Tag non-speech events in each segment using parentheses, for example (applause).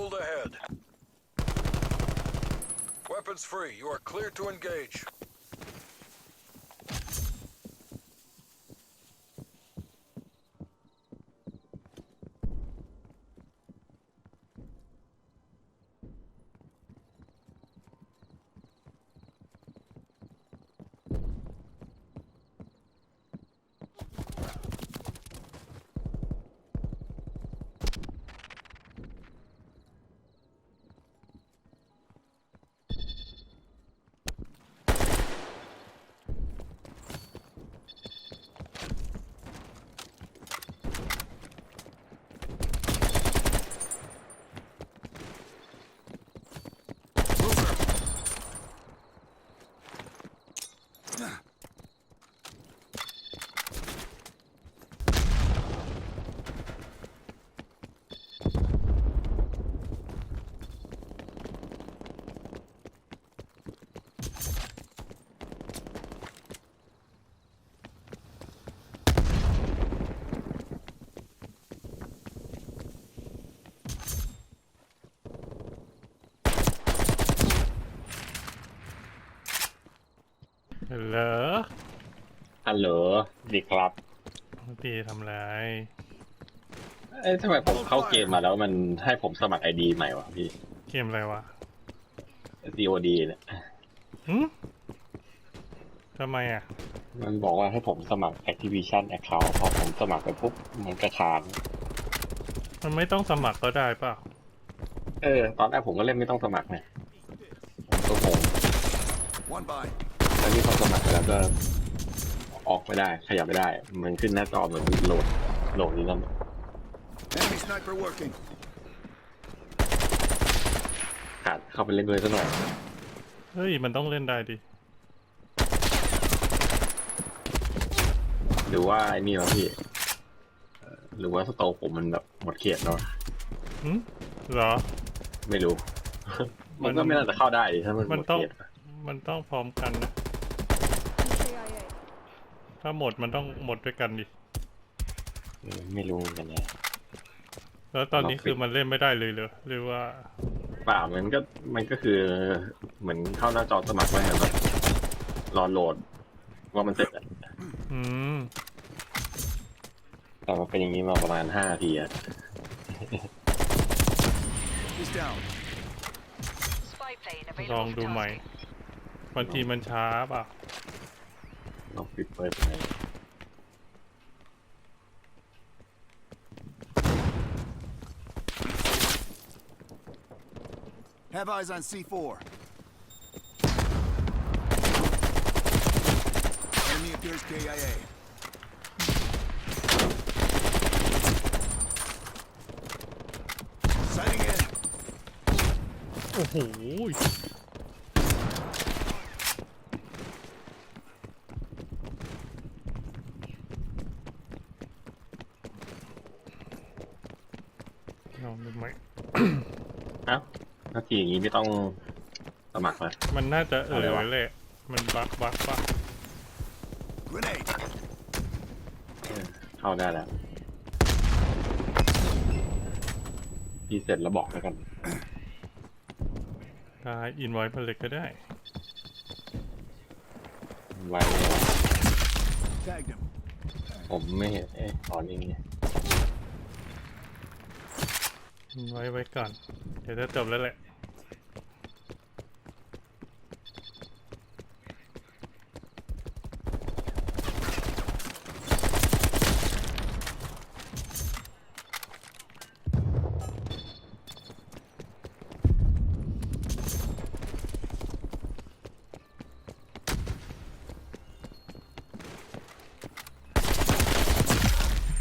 pulled ahead. Weapons free. You are clear to engage. เหรอฮัลโหลดีครับพี่ทำไรเอ้ยทำไมผมเข้าเกมมาแล้วมันให้ผมสมัครไอดีใหม่วะพี่ เกมอะไรวะ COD เนี่ยหึทำไมอะ มันบอกว่าให้ผมสมัคร Activision Account พอผมสมัครไปปุ๊บมันกระค้าง มันไม่ต้องสมัครก็ได้เปล่าเออ ตอนแรกผมก็เล่นไม่ต้องสมัครเนี่ยผมก็งง One by. แล้วนี่พอสมัครไปแล้วก็ออกไม่ได้ ขยับไม่ได้ มันขึ้นหน้าจอเหมือนโหลด โหลดนี่นั่น Enemy sniper working. ขาดเข้าไปเล่นด้วยซะหน่อย เฮ้ย มันต้องเล่นได้ดิ หรือว่าไอ้นี่วะพี่เอ่อ หรือว่าสโตร์ผมมันแบบหมดเขตแล้ววะหึเหรอ ไม่รู้ มันก็ไม่น่าจะเข้าได้ดิถ้ามันหมัมนดต้อง เขตอะมันต้องพร้อมกันนะ CIA. ถ้าหมดมันต้องหมดด้วยกันดิ เออไม่รู้เหมือนกันนะ แล้วตอนนี้ลองปิดคือมันเล่นไม่ได้เลยเหรอหรือว่า เปล่ามันก็มันก็คือเหมือนเข้าหน้าจอสมัครไว้อะแบบรอโหลด ว่ามันเสร็จอะอืม แต่มันเป็นอย่างนี้มาประมาณห้านาทีอะ He's down. Spy plane ลอง available ดู for ใหม่ tasking. บางทีมันช้าเปล่ะ ลองปิดเปิดไป Have eyes on C4. Enemy appears KIA. อ้โหลองดูใหม่เอ้าถ้าทีอย่างนี้ไม่ต้องสมัครแล้ว มันน่าจะเออะไรอวะ แหละมันบักบักปะ Grenade. เออเข้าได้แล้วพี่เสร็จแล้วบอกแล้วกัน ได้อินไว้ผลิตก็ได้ ไว้เลย Tagged him. ผมไม่เห็นเอ๊ะตอนนี้ไงอินไว้ไว้ก่อน เดี๋ยวจะจบแล้วแหละ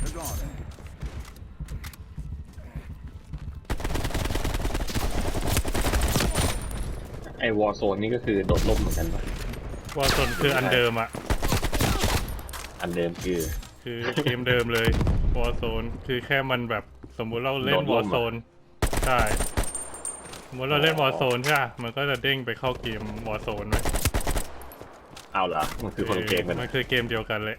They're gone. ไอ วอร์โซนนี่ก็คือโดดล่มเหมือนกันปะวอร์ซนคืออันเดิมอะอันเดิมคือ คือเกมเดิมเลยวอร์โซนคือแค่มันแบบสมมุติเราเล่นโดวอดร่มร์อะ โซนใช่สมมติเราเล่นวอร์โซนใช่ปะมันก็จะเด้งไปเข้าเกมวอร์โซนไว้เอาละมันคือคนละเกมกันมันคือเกมเดียวกันเลย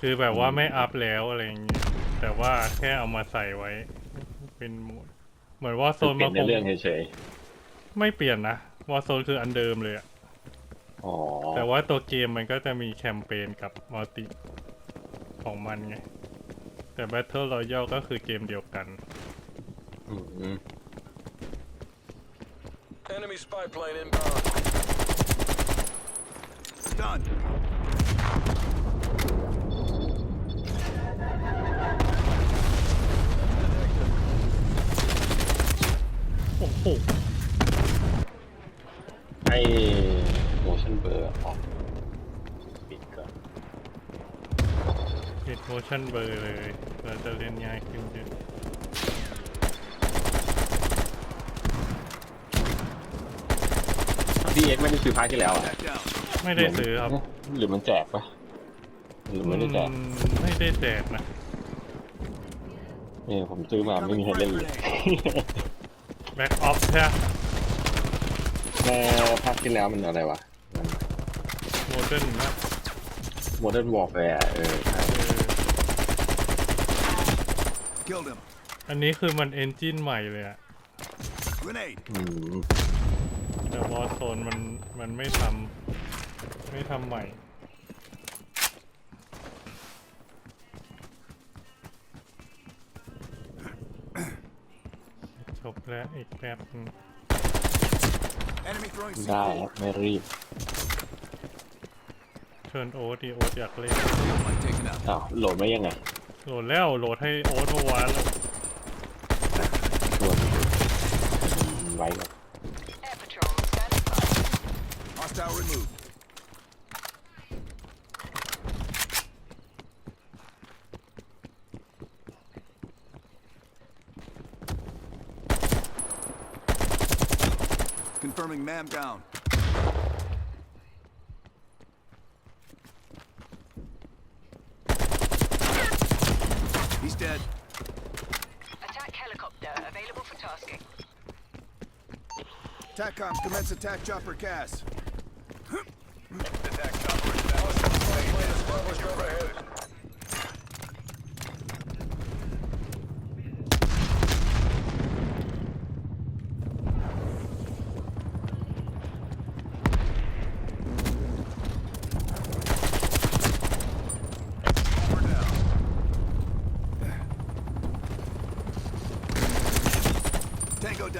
คือแบบว่าไม่อัพแล้วอะไรอย่างเงี้ยแต่ว่าแค่เอามาใส่ไว้ เป็นโหมดเหมือนว่าโซคือนเปลี่มายนคในงเรื่องเฉย ไม่เปลี่ยนนะวอโซนคืออันเดิมเลยอะๆอ๋อแต่ว่าตัวเกมมันก็จะมีแคมเปญกับมัลติของมันไง แต่ Battle Royale ก็คือเกมเดียวกัน อืม Enemy spy plane inbound. Done. โอ้โห ไอ้ motion blur ออกปิดก่อนปิด motion blur เลย เราจะเล่นง่ายขึ้นเยอะพี่เอ็กไม่ได้ซื้อพาร์ทที่แล้วอะ Back down. ไม่ได้ซื้อครับ หรือมันแจกปะหรือไม่ได้แจกอืมไม่ได้แจกนะเนี่ยผมซื้อมาไม่มีใครเล่นเลย Back Off ใช่ไหม แม่ภาคที่แล้วมันอะไรวะ Modern นะโมเดิร์นวอร์แฟร์เออใช่เออ Killed him. อันนี้คือมันเอนจินใหม่เลยอะ Grenade. อืมแต่วอ r z โซนมันมันไม่ทำไม่ทำใหม่ จบแล้วอีกแป๊บนึง Enemy throwing ได้ C4. ครับไม่รีบเชิญโอ๊ตดีโอ๊ตอยากเล่น One taken out. อ้าวโหลดไม่ยังไงโหลดแล้วโหลดให้โอ๊ตเมื่อวานแล้วชวนไว้ก่อน Confirming man down. He's dead. Attack helicopter available for tasking. TACCOM, commence attack chopper gas. Attack chopper established. Spy plane established overhead.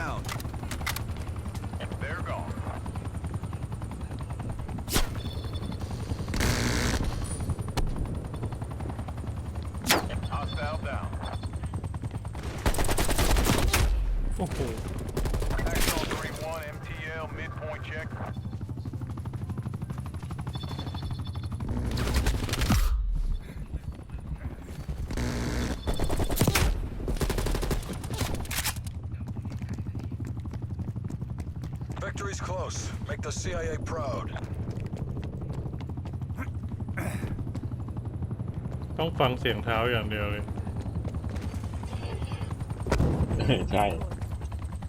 down. They're gone. Hostile down. Oh. Axel 3-1, MTL midpoint check. Victory's close. Make the CIA proud. (coughs) ต้องฟังเสียงเท้าอย่างเดียวเลย ใช่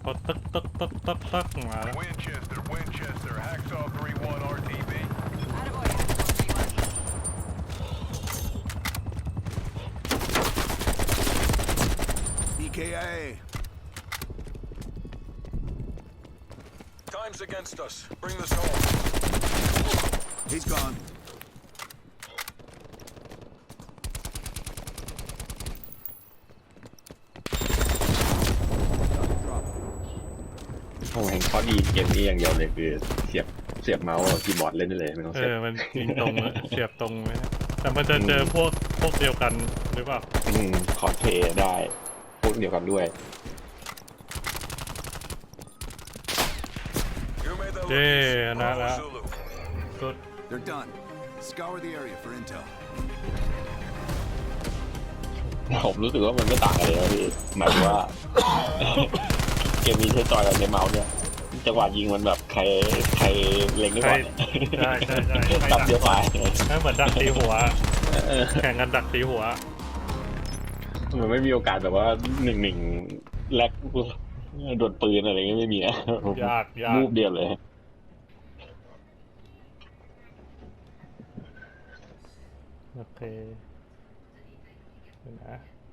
พอตึกตึกตึกตึกตึกมาแล้ว Winchester, Winchester, Hacksaw 3-1 RTB. Time's against us. Bring this home. He's gone. Drop. ผมเห็นข้อดีเกมนี้อย่างเดียวเลยคือเสียบเสียบเมาส์คีย์บอร์ดเล่นได้เลยไม่ต้องเอเสียบ อ มันยิงตรงเลยเสียบตรงเลยนะแต่มันจะเจอพวกพวกเดียวกันหรือเปล่า อืมคอร์เพย์ได้พวกเดียวกันด้วย You made that look Yeah, easy. nah, Bravo nah. Zulu. สุด They're done. Scour the area for intel. ผมรู้สึกว่ามันไม่ต่างกันเลยนะพี่หมายถึงว่า เกมนี้ใช้จอยกับใช้เมาส์เนี่ยจังหวะยิงมันแบบใครใครเล็งได้ก่อนใช่ใช่ใช่ใช่ตับเดียวไปนั่นเหมือนดักตีหัวเออแข่งกันดักตีหัว มันไม่มีโอกาสแบบว่าหนึ่งหนึ่งแลก โดนปืนอะไรเงี้ยไม่มีนะยากยากรูปเดียวเลย โอเคเดี๋ยวนะ